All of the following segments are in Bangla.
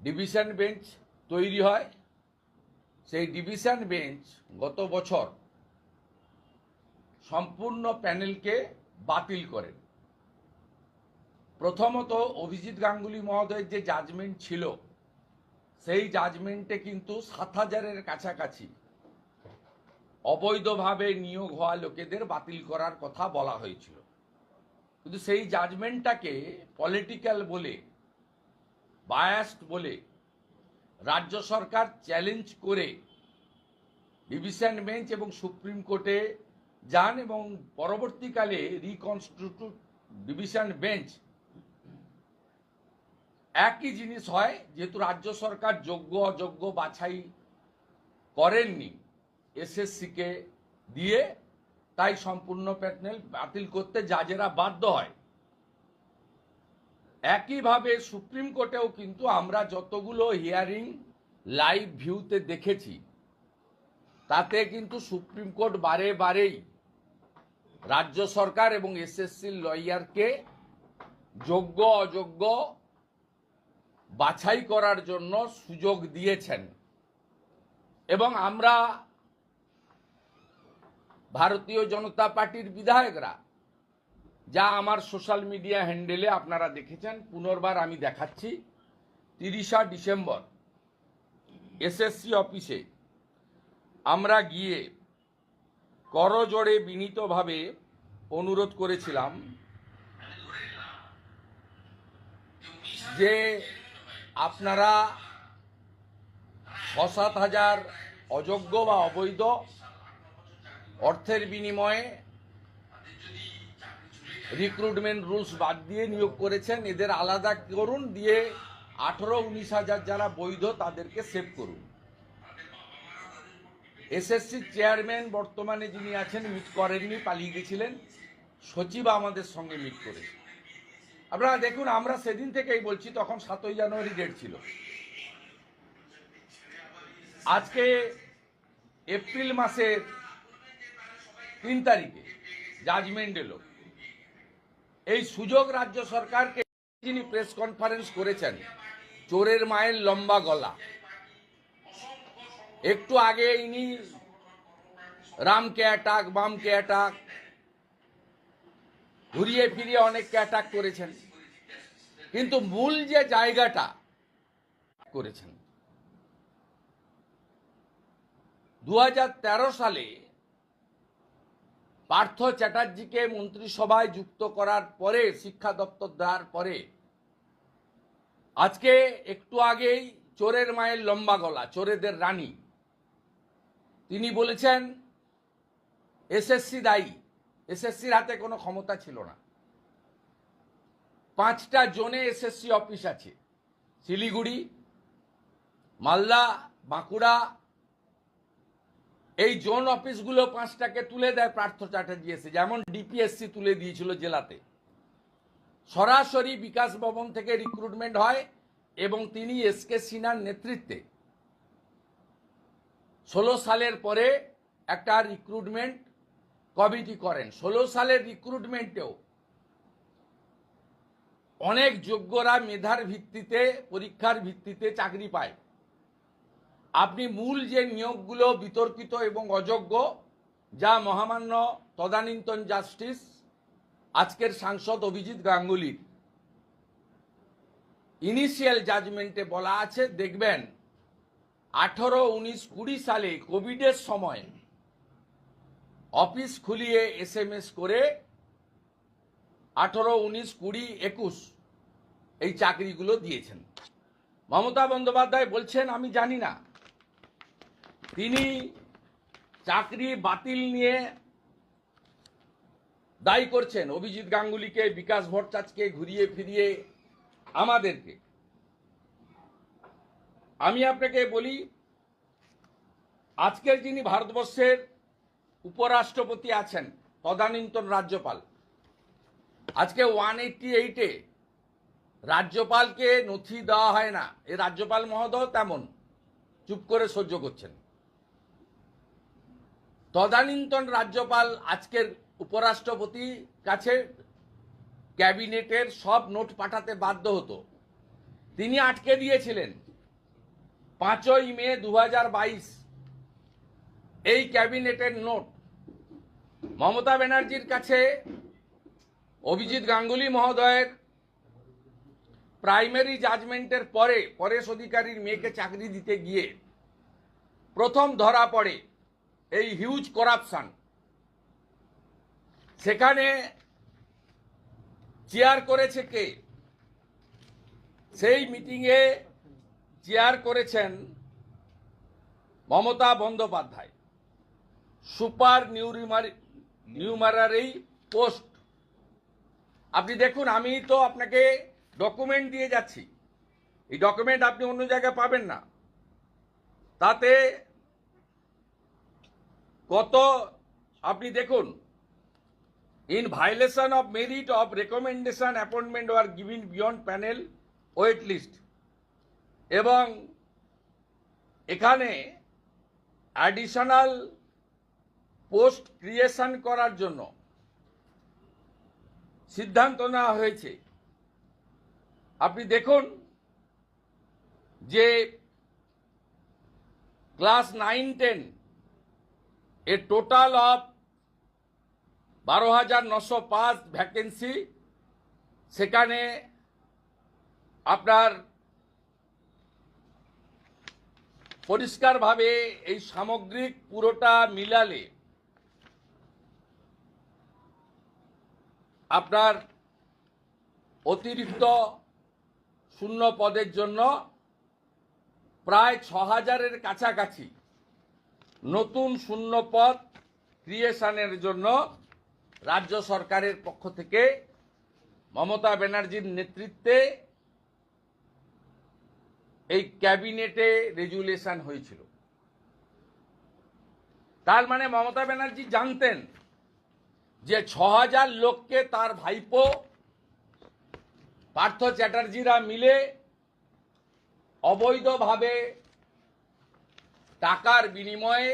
ডিভিশন বেঞ্চ তৈরি হয়। সেই ডিভিশন বেঞ্চ গত বছর সম্পূর্ণ প্যানেলকে বাতিল করেন। প্রথমত অভিজিৎ গাঙ্গুলি মহোদয়ের যে জাজমেন্ট ছিল, সেই জাজমেন্টে কিন্তু সাত হাজারের কাছাকাছি অবৈধভাবে নিয়োগ হওয়া লোকেদের বাতিল করার কথা বলা হয়েছিল। কিন্তু সেই জাজমেন্টটাকে পলিটিক্যাল বলে বায়াস্ট বলে রাজ্য সরকার চ্যালেঞ্জ করে ডিভিশন বেঞ্চ এবং সুপ্রিম কোর্টে যান এবং পরবর্তীকালে রিকনস্টিটিউট ডিভিশন বেঞ্চ একই জিনিস হয়, যেহেতু রাজ্য সরকার যোগ্য, অযোগ্য বাছাই করেননি এসএসসিকে দিয়ে, তাই সম্পূর্ণ প্যানেল বাতিল করতে জাজেরা বাধ্য হয়। একইভাবে সুপ্রিম কোর্টেও কিন্তু আমরা যতগুলো হিয়ারিং লাইভ ভিউতে দেখেছি, তাতে কিন্তু সুপ্রিম কোর্ট বারে বারেই রাজ্য সরকার এবং এসএসসির লয়ারকে যোগ্য, অযোগ্য বাছাই করার জন্য সুযোগ দিয়েছেন। এবং আমরা ভারতীয় জনতা পার্টির বিধায়করা যা আমার সোশ্যাল মিডিয়া হ্যান্ডেলে আপনারা দেখেছেন, পুনর্বার আমি দেখাচ্ছি। তিরিশা ডিসেম্বর, এসএসসি অফিসে আমরা গিয়ে করজোড়ে বিনীতভাবে অনুরোধ করেছিলাম যে আপনারা ছ হাজার অযোগ্য বা অবৈধ অর্থের বিনিময়ে রিক্রুটমেন্ট রুলস বাদ দিয়ে নিয়োগ করেছেন। এদের আলাদা করুন, দিয়ে আঠেরো, উনিশ হাজার যারা বৈধ তাদেরকে সেভ করুন। এসএসসির চেয়ারম্যান বর্তমানে যিনি আছেন মিট করেননি, পালিয়ে গেছিলেন। সচিব আমাদের সঙ্গে মিট করেছে। আপনারা দেখুন, আমরা সেদিন থেকেই বলছি, তখন সাতই জানুয়ারি ডেট ছিল। আজকে এপ্রিল মাসের তিন তারিখে জাজমেন্ট এলো। এই সুযোগ রাজ্য সরকারকে যিনি প্রেস কনফারেন্স করেছেন, চোরের মায়ের লম্বা গলা। একটু আগে ইনি রামকে অ্যাটাক বামকে অ্যাটাক ঘুরিয়ে ফিরিয়ে অনেককে অ্যাটাক করেছেন। কিন্তু মূল যে জায়গাটা করেছেন দু হাজার তেরো সালে পার্থ চ্যাটার্জিকে মন্ত্রিসভায় যুক্ত করার পরে, শিক্ষা দপ্তর দেওয়ার পরে, আজকে একটু আগেই চোরের মায়ের লম্বা গলা, চোরেদের রানী, তিনি বলেছেন, এসএসসি দায়ী এসএসসির হাতে কোনো ক্ষমতা ছিল না। পাঁচটা জোনে এসএসসি অফিস আছে, শিলিগুড়ি, মালদা, বাঁকুড়া এই জোন অফিসগুলো পাঁচটাকে তুলে দেয় পার্থ চ্যাটার্জি এসে, যেমন ডিপিএসসি তুলে দিয়েছিল জেলাতে। সরাসরি বিকাশ ভবন থেকে রিক্রুটমেন্ট হয় এবং তিনি এস কে সিনহার নেতৃত্বে। ষোলো সালের পরে একটা রিক্রুটমেন্ট কমিটি করেন। ষোলো সালের রিক্রুটমেন্টেও অনেক যোগ্যরা মেধার ভিত্তিতে, পরীক্ষার ভিত্তিতে চাকরি পায়। আপনি মূল যে নিয়োগগুলো বিতর্কিত এবং অযোগ্য, যা মহামান্য তদানীন্তন জাস্টিস, আজকের সাংসদ অভিজিৎ গাঙ্গুলির। ইনিশিয়াল জাজমেন্টে বলা আছে, দেখবেন, আঠারো, উনিশ, কুড়ি সালে কোভিডের সময় অফিস খুলিয়ে এস এম এস করে আঠারো, উনিশ, কুড়ি, একুশ এই চাকরিগুলো দিয়েছেন। মমতা বন্দ্যোপাধ্যায় বলছেন, আমি জানি না। তিনি চাকরি বাতিল নিয়ে দায়ী করছেন। অভিজিৎ গাঙ্গুলিকে, বিকাশ ভট্টাচার্যকে ঘুরিয়ে ফিরিয়ে আমাদেরকে। আমি আপনাকে বলি, আজকের যিনি ভারতবর্ষের উপরাষ্ট্রপতি আছেন, তদানীন্তন রাজ্যপাল, আজকে ওয়ান এইটটি এইটে রাজ্যপালকে নথি দেওয়া হয় না। এ রাজ্যপাল মহোদয় তেমন চুপ করে সহ্য করছেন। তদানীন্তন রাজ্যপাল, আজকের উপরাষ্ট্রপতি কাছে ক্যাবিনেটের সব নোট পাঠাতে বাধ্য হতো। তিনি আটকে দিয়েছিলেন। পাঁচই মে দু হাজার বাইশ এই ক্যাবিনেটের নোট। মমতা ব্যানার্জির কাছে অভিজিৎ গাঙ্গুলি মহোদয়ের প্রাইমারি জাজমেন্টের পরে পরেশ অধিকারীর মেয়েকে চাকরি দিতে গিয়ে প্রথম ধরা পড়ে। এই হিউজ করাপশান সেখানে চেয়ার করেছে কে? সেই মিটিংয়ে চেয়ার করেছেন Mamata Bandyopadhyay. Super numerary, numerary post. আপনি দেখুন, আমি তো আপনাকে ডকুমেন্ট দিয়ে যাচ্ছি। এই ডকুমেন্ট আপনি অন্য জায়গায় পাবেন না। তাতে কত? আপনি দেখুন। In violation of merit of recommendation appointment were given beyond panel wait list এবং এখানে অ্যাডিশনাল পোস্ট ক্রিয়েশন করার জন্য সিদ্ধান্ত নেওয়া হয়েছে। আপনি দেখুন যে class nine ten a total of বারো হাজার নশো পাঁচ ভ্যাকেন্সি। সেখানে আপনার পরিষ্কারভাবে এই সামগ্রিক পুরোটা মিলালে আপনার অতিরিক্ত শূন্য পদের জন্য প্রায় ছ হাজারের কাছাকাছি নতুন শূন্য পদ ক্রিয়েশনের জন্য রাজ্য সরকারের পক্ষ থেকে মমতা ব্যানার্জির নেতৃত্বে এই ক্যাবিনেটে রেজুলেশন হয়েছিল। তার মানে মমতা ব্যানার্জি জানতেন যে ছ হাজার লোককে তার ভাইপো পার্থ চ্যাটার্জিরা মিলে অবৈধভাবে টাকার বিনিময়ে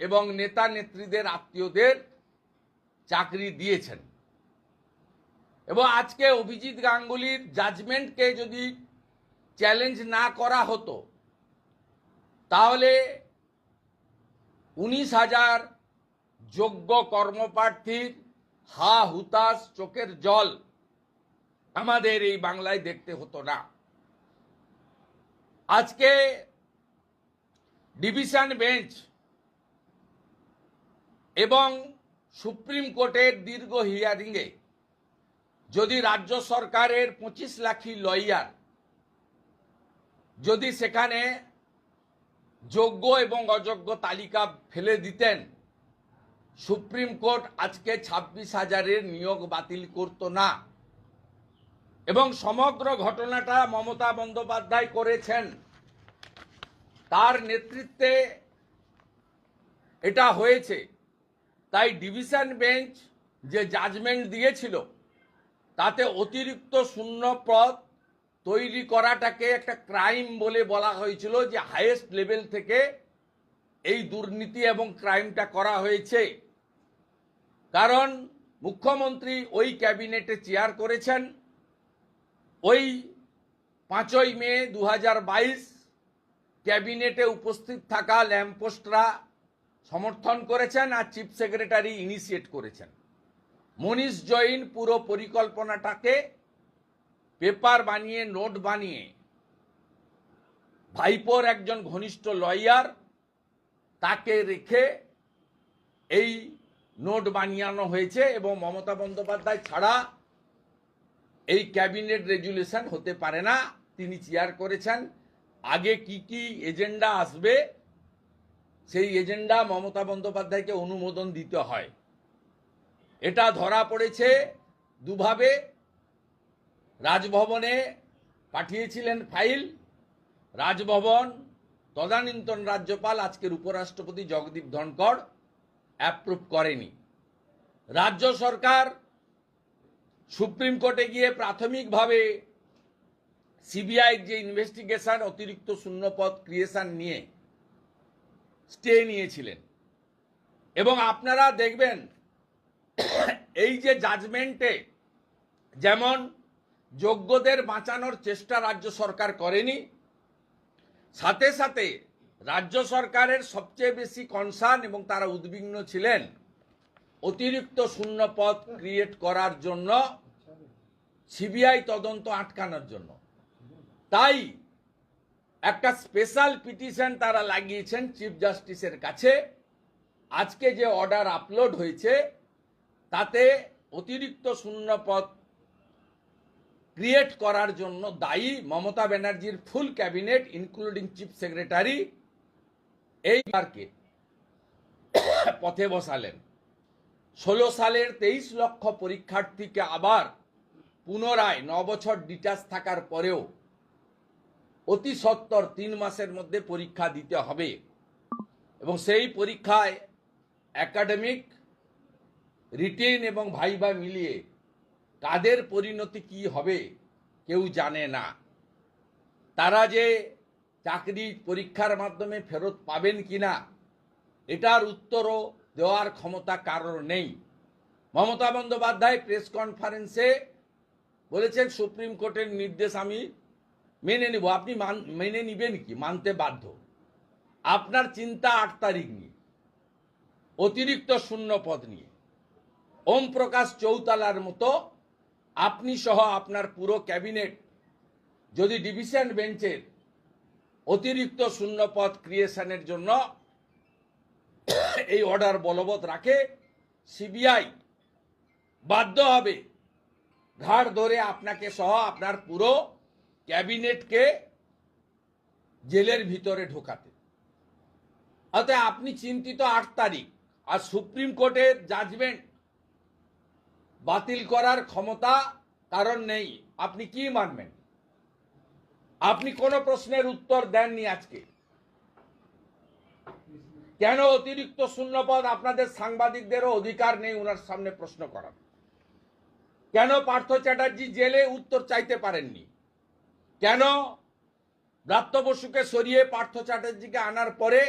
এবং নেতা নেত্রীদের আত্মীয়দের চাকরি দিয়েছেন। এবং আজকে অভিজিৎ গাঙ্গুলির জাজমেন্টকে যদি চ্যালেঞ্জ না করা হতো, তাহলে উনিশ হাজার যোগ্য কর্মপ্রার্থীর হা হুতাশ চোখের জল আমাদের এই বাংলায় দেখতে হতো না। আজকে ডিভিশন বেঞ্চ এবং সুপ্রিম কোর্টের দীর্ঘ হিয়ারিংয়ে যদি রাজ্য সরকারের পঁচিশ লাখি লয়ার যদি সেখানে যোগ্য এবং অযোগ্য তালিকা ফেলে দিতেন, সুপ্রিম কোর্ট আজকে ছাব্বিশ হাজারের নিয়োগ বাতিল করত না। এবং সমগ্র ঘটনাটা মমতা বন্দ্যোপাধ্যায় করেছেন। তার নেতৃত্বে এটা হয়েছে। তাই ডিভিশন বেঞ্চ যে জাজমেন্ট দিয়েছিল, তাতে অতিরিক্ত শূন্য পদ তৈরি করাটাকে একটা ক্রাইম বলে বলা হয়েছিল যে হাইয়েস্ট লেভেল থেকে এই দুর্নীতি এবং ক্রাইমটা করা হয়েছে। কারণ মুখ্যমন্ত্রী ওই ক্যাবিনেটে চেয়ার করেছেন, ওই পাঁচই মে দু হাজার বাইশ ক্যাবিনেটে উপস্থিত থাকা ল্যাম্পোস্টরা সমর্থন করেছেন আর চিফ সেক্রেটারি ইনিশিয়েট করেছেন। মনীষ জৈন পুরো পরিকল্পনাটাকে পেপার বানিয়ে, নোট বানিয়ে, ভাইপোর একজন ঘনিষ্ঠ লয়ার তাকে রেখে এই নোট বানিয়ানো হয়েছে এবং মমতা বন্দ্যোপাধ্যায় ছাড়া এই ক্যাবিনেট রেজুলেশন হতে পারে না। তিনি চেয়ার করেছেন। আগে কি কি এজেন্ডা আসবে, সেই এজেন্ডা মমতা বন্দ্যোপাধ্যায়কে অনুমোদন দিতে হয়। এটা ধরা পড়েছে দুভাবে। রাজভবনে পাঠিয়েছিলেন ফাইল। রাজভবন, তদানীন্তন রাজ্যপাল, আজকের উপরাষ্ট্রপতি জগদীপ ধনকর অ্যাপ্রুভ করেনি। রাজ্য সরকার সুপ্রিম কোর্টে গিয়ে প্রাথমিকভাবে সিবিআই যে ইনভেস্টিগেশন অতিরিক্ত শূন্যপদ ক্রিয়েশন নিয়ে স্টে নিয়েছিলেন। এবং আপনারা দেখবেন, এই যে জাজমেন্টে যেমন যোগ্যদের বাঁচানোর চেষ্টা রাজ্য সরকার করেনি, সাথে সাথে রাজ্য সরকারের সবচেয়ে বেশি কনসার্ন এবং তারা উদ্বিগ্ন ছিলেন, অতিরিক্ত শূন্য পদ ক্রিয়েট করার জন্য, সিবিআই তদন্ত আটকানোর জন্য। তাই একটা স্পেশাল পিটিশন তারা লাগিয়েছেন চিফ জাস্টিসের কাছে। আজকে যে অর্ডার আপলোড হয়েছে, তাতে অতিরিক্ত শূন্য পদ ক্রিয়েট করার জন্য দায়ী মমতা ব্যানার্জির full cabinet including chief secretary এই বারকে পথে বসালেন। ষোলো সালের তেইশ লক্ষ পরীক্ষার্থীকে আবার পুনরায় ন বছর ডিটাচ থাকার পরেও অতি সত্তর তিন মাসের মধ্যে পরীক্ষা দিতে হবে। এবং সেই পরীক্ষায় একাডেমিক রিটেন এবং ভাইবা মিলিয়ে কাদের পরিণতি কি হবে কেউ জানে না। তারা যে চাকরি পরীক্ষার মাধ্যমে ফেরত পাবেন কিনা, এটার উত্তরও দেওয়ার ক্ষমতা কারোর নেই। মমতা বন্দ্যোপাধ্যায় প্রেস কনফারেন্সে বলেছেন, সুপ্রিম কোর্টের নির্দেশ আমি মেনে নিব, আপনি মান- মেনে নিবেন কি? মানতে বাধ্য। আপনার চিন্তা আট তারিখ নিয়ে, অতিরিক্ত শূন্য পদ নিয়ে, ওম প্রকাশ চৌতালার মতো আপনি সহ আপনার পুরো ক্যাবিনেট, যদি ডিভিশন বেঞ্চের অতিরিক্ত শূন্য পদ ক্রিয়েশনের জন্য এই অর্ডার বলবৎ রাখে, সিবিআই বাধ্য হবে, ঘাড় ধরে আপনাকে সহ আপনার পুরো ক্যাবিনেটকে জেলের ভিতরে ঢোকাতে। অতএব আপনি চিন্তিত আট তারিখ আর সুপ্রিম কোর্টের জাজমেন্ট বাতিল করার ক্ষমতা কারণ নেই। আপনি কি মানবেন? আপনি কোন প্রশ্নের উত্তর দেননি আজকে। কেন অতিরিক্ত শূন্যপদ আপনাদের সাংবাদিকদেরও অধিকার নেই ওনার সামনে প্রশ্ন করার? কেন পার্থ চ্যাটার্জি জেলে উত্তর চাইতে পারেননি? কেন? ব্রাত্য বসুকে সরিয়ে পার্থ চ্যাটার্জিকে আনার পরে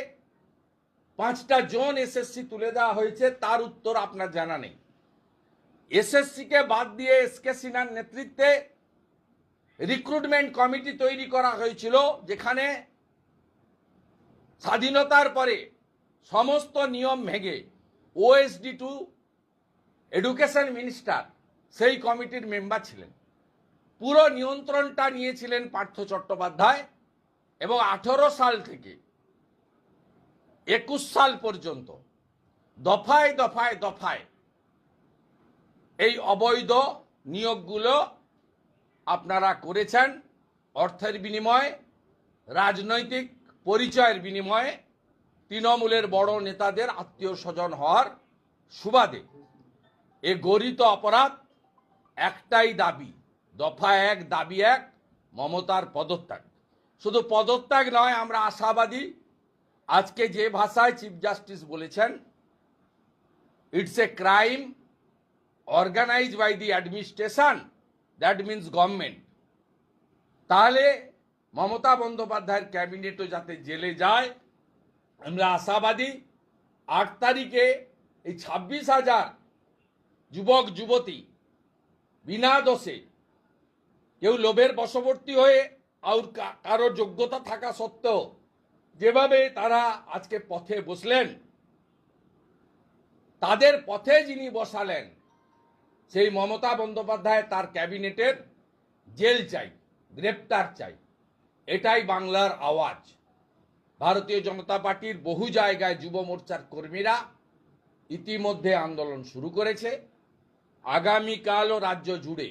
পাঁচটা জোন এসএসসি তুলে দেওয়া হয়েছে, তার উত্তর আপনার জানা নেই। এসএসসিকে বাদ দিয়ে এসকে সিনহার নেতৃত্বে রিক্রুটমেন্ট কমিটি তৈরি করা হয়েছিল, যেখানে স্বাধীনতার পরে সমস্ত নিয়ম ভেঙে ওএসডি টু এডুকেশন মিনিস্টার সেই কমিটির মেম্বার ছিলেন। পুরো নিয়ন্ত্রণটা নিয়েছিলেন পার্থ চট্টোপাধ্যায় এবং আঠেরো সাল থেকে, একুশ সাল পর্যন্ত, দফায় দফায় দফায় এই অবৈধ নিয়োগগুলো আপনারা করেছেন অর্থের বিনিময়ে, রাজনৈতিক পরিচয়ের বিনিময়ে, তৃণমূলের বড় নেতাদের আত্মীয় স্বজন হওয়ার সুবাদে এ গরিত অপরাধ একটাই দাবি দফা এক, দাবি এক, মমতার পদত্যাগ। শুধু পদত্যাগ নয়, আমরা আশাবাদী। আজকে যে ভাষায় চিফ জাস্টিস বলেছেন it's a crime organise by the administration that means government তাহলে মমতা বন্দ্যোপাধ্যায়ের ক্যাবিনেটও যাতে জেলে যায়, আমরা আশাবাদী। আট তারিখে এই ছাব্বিশ হাজার যুবক, যুবতী বিনা দোষে কেউ লোভের বশবর্তী হয়ে আর কারও যোগ্যতা থাকা সত্ত্বেও যেভাবে তারা আজকে পথে বসলেন, তাদের পথে যিনি বসালেন, সেই মমতা বন্দ্যোপাধ্যায় তার ক্যাবিনেটের জেল চাই, গ্রেপ্তার চাই। এটাই বাংলার আওয়াজ। ভারতীয় জনতা পার্টির বহু জায়গায় যুব মোর্চার কর্মীরা ইতিমধ্যে আন্দোলন শুরু করেছে। আগামীকালও রাজ্য জুড়ে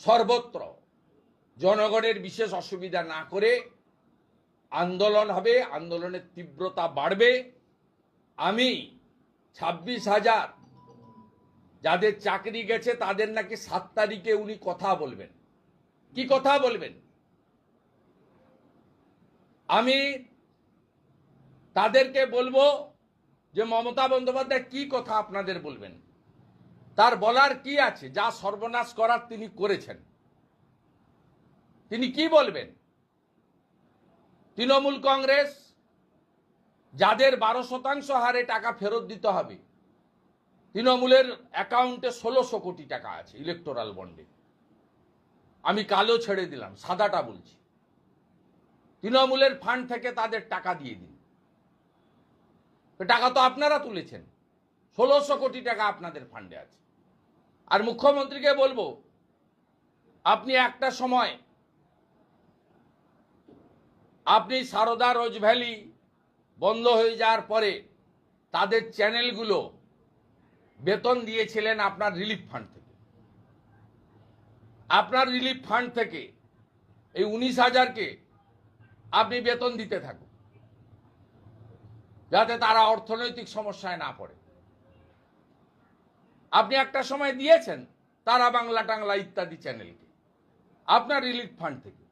সর্বত্র জনগণের বিশেষ অসুবিধা না করে আন্দোলন হবে, আন্দোলনের তীব্রতা বাড়বে। আমি ছাব্বিশ হাজার যাদের চাকরি গেছে, তাদের নাকি সাত তারিখে উনি কথা বলবেন। কি কথা বলবেন? আমি তাদেরকে বলব যে মমতা বন্দ্যোপাধ্যায় কি কথা আপনাদের বলবেন? তার বলার কি আছে? যা সর্বনাশ করার তিনি করেছেন। তিনি কি বলবেন? তৃণমূল কংগ্রেস, যাদের বারো শতাংশ হারে টাকা ফেরত দিতে হবে, তৃণমূলের অ্যাকাউন্টে ষোলোশো কোটি টাকা আছে ইলেকটোরাল বন্ডে আমি কালো ছেড়ে দিলাম, সাদাটা বলছি। তৃণমূলের ফান্ড থেকে তাদের টাকা দিয়ে দিন। টাকা তো আপনারা তুলেছেন। ষোলোশো কোটি টাকা আপনাদের ফান্ডে আছে। আর মুখ্যমন্ত্রীকে বলব, আপনি একটা সময় আপনি সারদা রোজ ভ্যালি বন্ধ হয়ে যাওয়ার পরে তাদের চ্যানেলগুলো বেতন দিয়েছিলেন আপনার রিলিফ ফান্ড থেকে। আপনার রিলিফ ফান্ড থেকে এই উনিশ হাজারকে আপনি বেতন দিতে থাকুন, যাতে তারা অর্থনৈতিক সমস্যায় না পড়ে। আপনি একটা সময় দিয়েছেন তারা বাংলা টাংলা ইত্যাদি চ্যানেলকে আপনার রিলিফ ফান্ড থেকে।